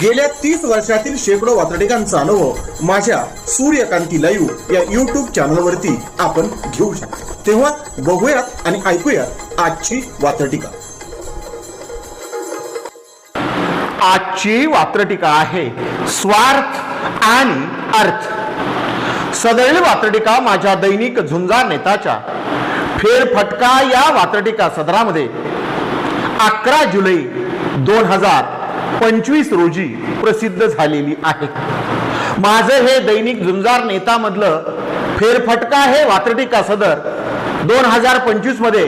गेल्या तीस वर्षातील शेकडो वातडिकांचा अनुभव माझ्या सूर्यकांती लाईव्ह या युट्यूब चॅनलवरती आपण घेऊ शकतो. तेव्हा बघूयात आणि ऐकूयात आजची वातडिका आजची वात्रटिका आहे स्वार्थ आणि अर्थ. सदैव वात्रटिका माझ्या दैनिक झुंजा नेताच्या. फेरफटका या वात्रटिका सदरामध्ये अकरा जुलै दोन हजार पंचवीस रोजी प्रसिद्ध झालेली आहे. माझं हे दैनिक झुंजार नेतामधलं फेरफटका हे वात्रटिका सदर. दोन हजार पंचवीसमध्ये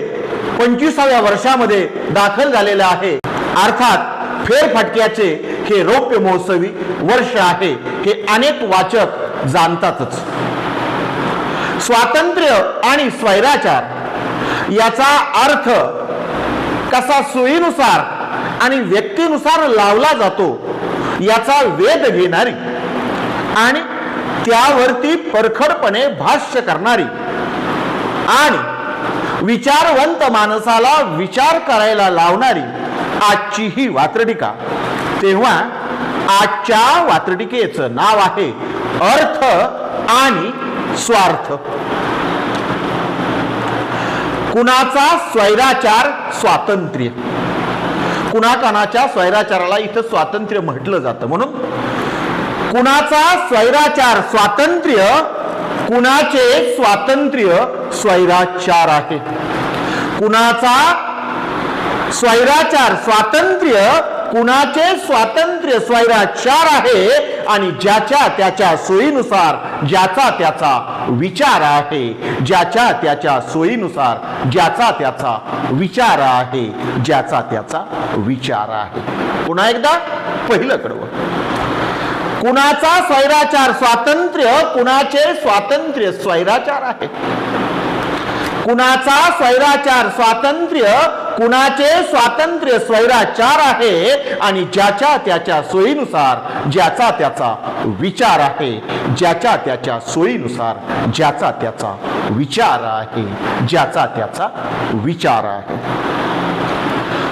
पंचवीसाव्या वर्षामध्ये दाखल झालेलं आहे. अर्थात फेरफटक्याचे हे रौप्य महोत्सवी वर्ष आहे हे अनेक वाचक जाणतातच. स्वातंत्र्य आणि स्वैराचार याचा अर्थ कसा सोयीनुसार आणि व्यक्तीनुसार लावला जातो याचा वेध घेणारी आणि त्यावरती परखडपणे भाष्य करणारी आणि विचारवंत माणसाला विचार करायला लावणारी आजची ही वात्रटिका. तेव्हा आजच्या वात्रटिकेचं नाव आहे अर्थ आणि स्वार्थ. कुणाचा स्वैराचार स्वातंत्र्य? कुणाकानाच्या स्वैराचाराला इथं स्वातंत्र्य म्हटलं जातं. म्हणून कुणाचा स्वैराचार स्वातंत्र्य कुणाचे स्वातंत्र्य स्वैराचार आहे. कुणाचा स्वैराचार स्वातंत्र्य कुणाचे स्वातंत्र्य स्वैराचार आहे आणि ज्याच्या त्याच्या सोयीनुसार ज्याचा त्याचा विचार आहे ज्याच्या त्याच्या सोयीनुसार ज्याचा त्याचा विचार आहे ज्याचा त्याचा विचार आहे. पुन्हा एकदा पहिलं कडवं. कुणाचा स्वैराचार स्वातंत्र्य कुणाचे स्वातंत्र्य स्वैराचार आहे? कुणाचा स्वैराचार स्वातंत्र्य कुणाचे स्वातंत्र्य स्वैराचार आहे आणि ज्याच्या त्याच्या सोयीनुसार ज्याचा त्याचा विचार आहे ज्याच्या त्याच्या सोयीनुसार ज्याचा त्याचा विचार आहे ज्याचा त्याचा विचार आहे.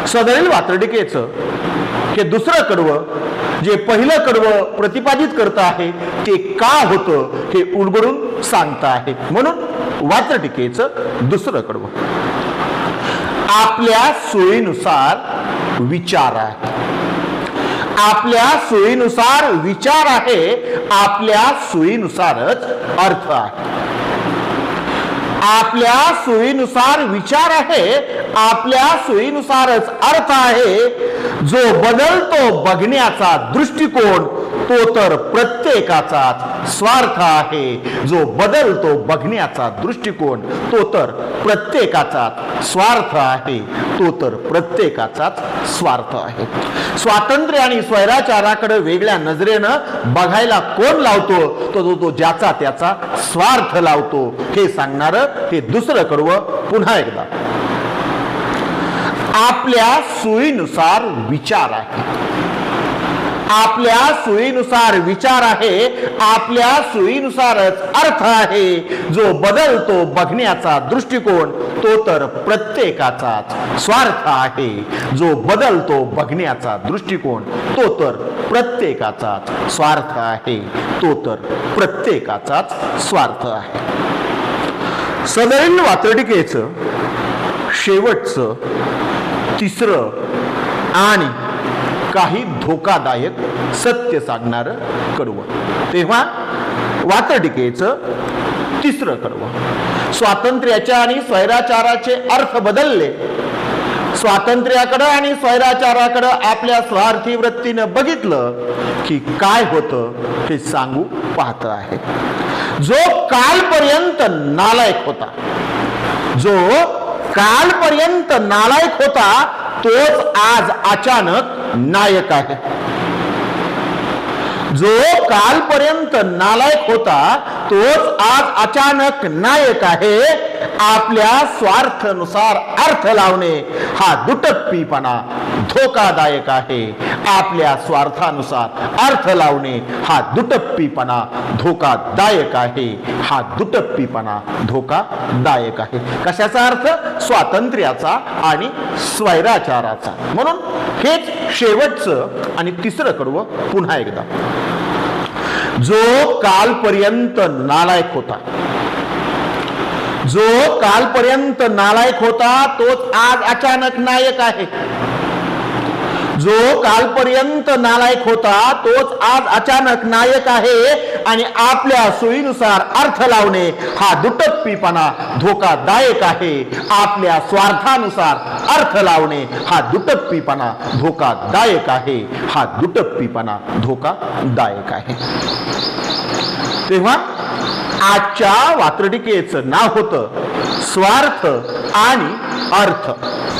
सदैव वात्रटिकेचं हे दुसरं कडवं जे पहिलं कडवं प्रतिपादित करत आहे ते का होतं हे उलगडून सांगत आहे म्हणून वात्रटिकेचं दुसरं कडवं आपल्या सोयीनुसार विचार आहे. आपल्या सोयीनुसार विचार आहे आपल्या सोयीनुसारच अर्थ आहे. आपल्या सोयीनुसार विचार आहे आपल्या सोयीनुसारच अर्थ आहे. जो बदलतो बघण्याचा दृष्टिकोन तो तर प्रत्येकाचाच स्वार्थ आहे. जो बदलतो बघण्याचा दृष्टिकोन तो तर प्रत्येकाचाच स्वार्थ आहे. तो तर प्रत्येकाचाच स्वार्थ आहे. स्वातंत्र्य आणि स्वैराचाराकडे वेगळ्या नजरेनं बघायला कोण लावतो? तो तो तो ज्याचा त्याचा स्वार्थ लावतो हे सांगणार हे दुसरं कडव पुन्हा एकदा. आपल्या सोयीनुसार विचार आहे. आपल्या सोयीनुसार विचार आहे आपल्या सोयीनुसारच अर्थ आहे. जो बदलतो बघण्याचा दृष्टिकोन तो तर प्रत्येकाचाच स्वार्थ आहे. जो बदलतो बघण्याचा दृष्टिकोन तो तर प्रत्येकाचाच स्वार्थ आहे. तो तर प्रत्येकाचाच स्वार्थ आहे. सदैव वात्रटिकेचं शेवटचं तिसरं आणि काही धोकादायक सत्य सांगणार कडवं तेव्हा वातटिकेचं तिसरं कडवं स्वातंत्र्याच्या आणि स्वैराचाराचे अर्थ बदलले. स्वातंत्र्याकडं आणि स्वैराचाराकडं आपल्या स्वार्थी वृत्तीनं बघितलं की काय होतं हे सांगू पाहत आहे. जो कालपर्यंत नालायक होता जो कालपर्यंत नालायक होता तोच आज अचानक नायक आहे. जो कालपर्यंत नालायक होता तोच आज अचानक नायक आहे. आपल्या स्वार्थानुसार अर्थ लावणे हा दुटप्पीपणा धोकादायक आहे. आपल्या स्वार्थानुसार अर्थ लावणे हा दुटप्पीपणा धोकादायक आहे. हा दुटप्पीपणा धोकादायक आहे. कशाचा अर्थ? स्वातंत्र्याचा आणि स्वैराचाराचा. म्हणून हेच शेवटचं आणि तिसरं कडवं पुन्हा एकदा. जो कालपर्यंत नालायक होता जो कालपर्यंत नालायक होता तोच आज अचानक नायक आहे. जो कालपर्यंत नालायक होता तोच आज अचानक नायक आहे आणि आपल्या सोयीनुसार अर्थ लावणे हा दुटप्पीपणा धोकादायक आहे. आपल्या स्वार्थानुसार अर्थ लावणे हा दुटप्पीपणा धोकादायक आहे. हा दुटप्पीपणा धोकादायक आहे. तेव्हा आजच्या वात्रटिकेचं नाव होतं स्वार्थ आणि अर्थ.